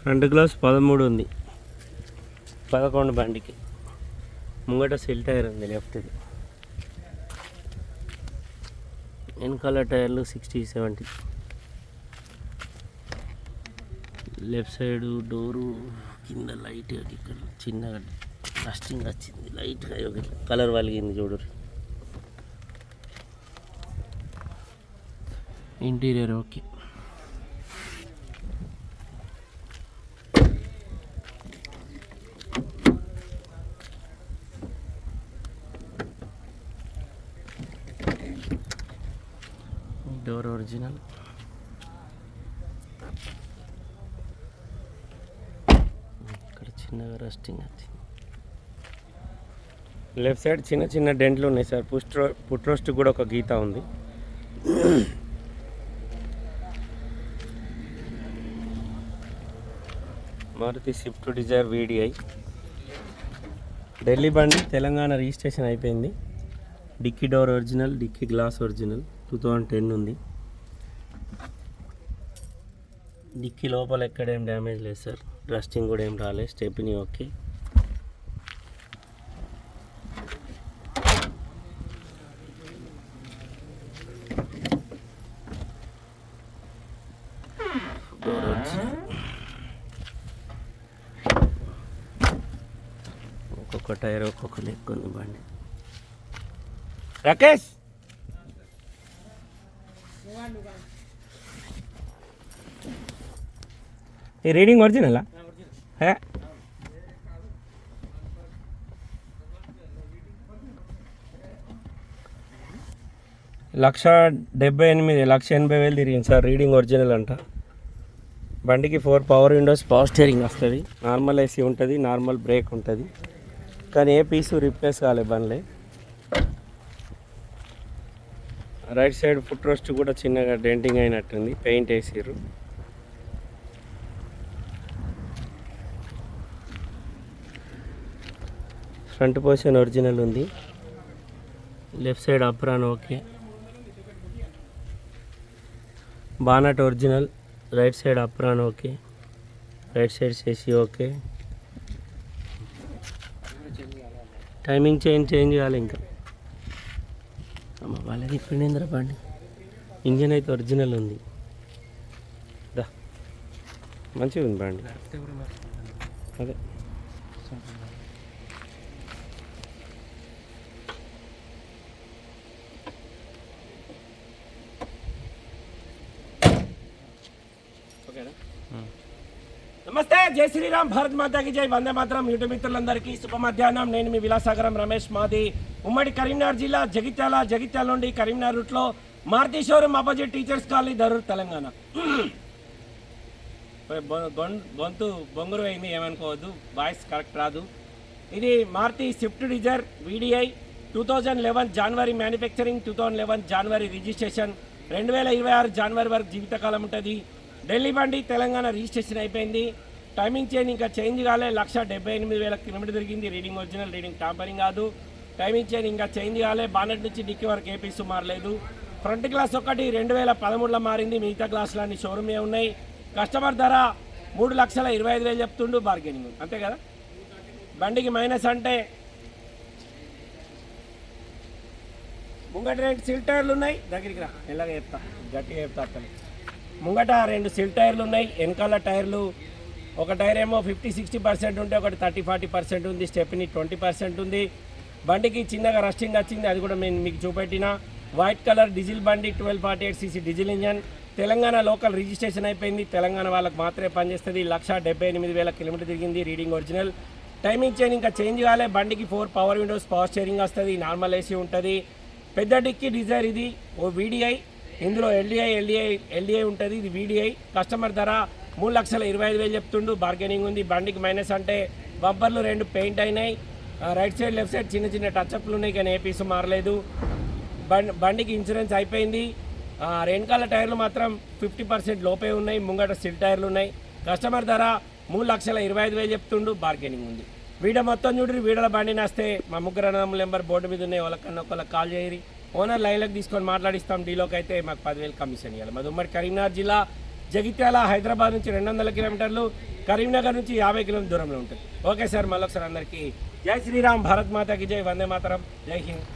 Front glass పదమూడు ఉంది. పదకొండు బండికి. ముంగట సెల్ టైర్ ఉంది లెఫ్ట్ది వెనకాల టైర్లు sixty seventy. Left side door కింద లైట్ ఇక్కడ చిన్నగా డస్టింగ్ వచ్చింది. లైట్గా కలర్ వలిగింది చూడు. Interior okay. డోర్ ఒరిజినల్ ఇక్కడ చిన్నగా రస్టింగ్ వచ్చింది లెఫ్ట్ సైడ్ చిన్న చిన్న డెంట్లు ఉన్నాయి సార్. పుస్ట్ పుట్రోస్ట్ కూడా ఒక గీత ఉంది. Maruti Swift Dzire VDI Delhi బండి తెలంగాణ రిజిస్ట్రేషన్ అయిపోయింది. Dickey door original dickey glass original two thousand ten ఉంది. డిక్కీ లోపల ఎక్కడ ఏం డ్యామేజ్ లేదు సార్. రస్టింగ్ కూడా ఏం రాలేదు. Stepney okay. ఒక్కొక్క టైర్ ఒక్కొక్క లెక్క ఉంది బండి. రాకేష్ ఈ రీడింగ్ ఒరిజినలా హే లక్ష డెబ్బై ఎనిమిది లక్ష ఎనభై వేలు తిరిగింది సార్ రీడింగ్ ఒరిజినల్ అంట. బండికి four power windows power steering వస్తుంది. నార్మల్ ఏసీ ఉంటుంది నార్మల్ బ్రేక్ ఉంటుంది. కానీ ఏ పీసు రిప్లేస్ కాలే బండ్లే. రైట్ సైడ్ ఫుట్ రోస్ట్ కూడా చిన్నగా డెంటింగ్ అయినట్టుంది పెయింట్ వేసారు ఫ్రంట్ పొజిషన్ ఒరిజినల్ ఉంది. Left side apron okay. Bonnet original right side apron okay. Right side చేసి ఓకే. టైమింగ్ చేంజ్ చేంజ్ కావాలి ఇంకా. వాళ్ళది ఇప్పుడు బండి ఇంజన్ అయితే ఒరిజినల్ ఉంది. దా. మంచిగా ఉంది బండి. అదే. నమస్తే జై శ్రీరామ్ భారత్ మాతాకి జై. వందే మాత్రం యూట్యూబ్ మిత్రులందరికీ శుభ మధ్యాహ్నం. నేను మీ విలాసాగరం రమేష్ మాది ఉమ్మడి కరీంనగర్ జిల్లా జగిత్యాల జగిత్యాల నుండి కరీంనగర్ రూట్లో Maruti showroom opposite teachers colony Dharur Telangana. గొంతు బొంగురు అయింది ఏమనుకోవద్దు. వాయిస్ కరెక్ట్ రాదు. ఇది Maruti Swift Dzire VDI two thousand eleven January manufacturing two thousand eleven January registration. రెండు వేల ఇరవై ఆరు జనవరి వరకు జీవితకాలం ఉంటుంది. ఢిల్లీ బండి తెలంగాణ రిజిస్ట్రేషన్ అయిపోయింది. టైమింగ్ చేంజ్ ఇంకా చేంజ్ కాలే. లక్ష డెబ్బై ఎనిమిది వేల కిలోమీటర్ తిరిగింది. రీడింగ్ ఒరిజినల్ రీడింగ్ టాంపరింగ్ కాదు. టైమింగ్ చేంజ్ ఇంకా చేంజ్ కాలే. బానెట్ నుంచి డిక్కి వరకు ఏ మారలేదు. ఫ్రంట్ గ్లాస్ ఒకటి రెండు వేల పదమూడులో మారింది. మిగతా గ్లాసులన్నీ షోరూమే ఉన్నాయి. కస్టమర్ ధర మూడు లక్షల ఇరవై ఐదు వేలు చెప్తుండు బార్గెనింగ్ అంతే కదా? బండికి మైనస్ అంటే ముంగటి రెండు సిల్టర్లు ఉన్నాయి. దగ్గరికి రా. ఎలాగ చెప్తా. గట్టిగా చెప్తా అతను ముంగట రెండు సిల్ టైర్లు ఉన్నాయి వెనకాల టైర్లు. ఒక టైర్ ఏమో ఫిఫ్టీ సిక్స్టీ పర్సెంట్ ఉంటే ఒకటి థర్టీ ఫార్టీ పర్సెంట్ ఉంది స్టెప్ని ట్వంటీ పర్సెంట్ ఉంది. బండికి చిన్నగా రస్టింగ్ వచ్చింది అది కూడా నేను మీకు చూపెట్టిన. వైట్ కలర్ డీజిల్ బండి twelve forty eight CC diesel engine. Telangana local registration అయిపోయింది తెలంగాణ వాళ్ళకి మాత్రమే పనిచేస్తుంది. లక్ష డెబ్బై ఎనిమిది వేల కిలోమీటర్ తిరిగింది రీడింగ్ ఒరిజినల్. టైమింగ్ చైన్ ఇంకా చేంజ్ కాలే బండికి four power windows power steering వస్తుంది నార్మల్ ఏసీ ఉంటుంది. పెద్ద డిక్కి డిజైర్ ఇది ఓ వీడిఐ. ఇందులో ఎల్డిఐ ఎల్డిఐ ఎల్డిఐ ఉంటుంది ఇది వీడిఐ కస్టమర్ ధర మూడు లక్షల ఇరవై ఐదు వేలు చెప్తుండు. బార్గెనింగ్ ఉంది బండికి మైనస్ అంటే బబ్బర్లు రెండు పెయింట్ అయినాయి. రైట్ సైడ్ లెఫ్ట్ సైడ్ చిన్న చిన్న టచ్అప్లు ఉన్నాయి కానీ ఏ పీసు మారలేదు. బండి బండికి ఇన్సూరెన్స్ అయిపోయింది. ఆ, వెనకాల టైర్లు మాత్రం ఫిఫ్టీ పర్సెంట్ లోపే ఉన్నాయి ముంగట సిల్ టైర్లు ఉన్నాయి. కస్టమర్ ధర మూడు లక్షల ఇరవై ఐదు వేలు చెప్తుండు బార్గెనింగ్ ఉంది. వీడియో మొత్తం చూడండి వీడల బండి నేస్తే మా ముగ్గురు అన్నదమ్ముల నెంబర్ బోర్డు మీద ఉన్నాయి వాళ్ళకన్నా ఒకళ్ళకి కాల్ చేయరు ఓనర్ లైన్లకు తీసుకొని మాట్లాడిస్తాం. డీలోకి అయితే మాకు పదివేలు కమిషన్ ఇవ్వాలి. మాది ఉమ్మడి కరీంనగర్ జిల్లా జగిత్యాల హైదరాబాద్ నుంచి రెండు వందల కిలోమీటర్లు కరీంనగర్ నుంచి యాభై కిలోమీటర్ దూరంలో ఉంటుంది. ఓకే సార్ మళ్ళొకసారి అందరికీ జై శ్రీరామ్ భారత్ మాతాకి జై వందే మాతరం జై హింద్.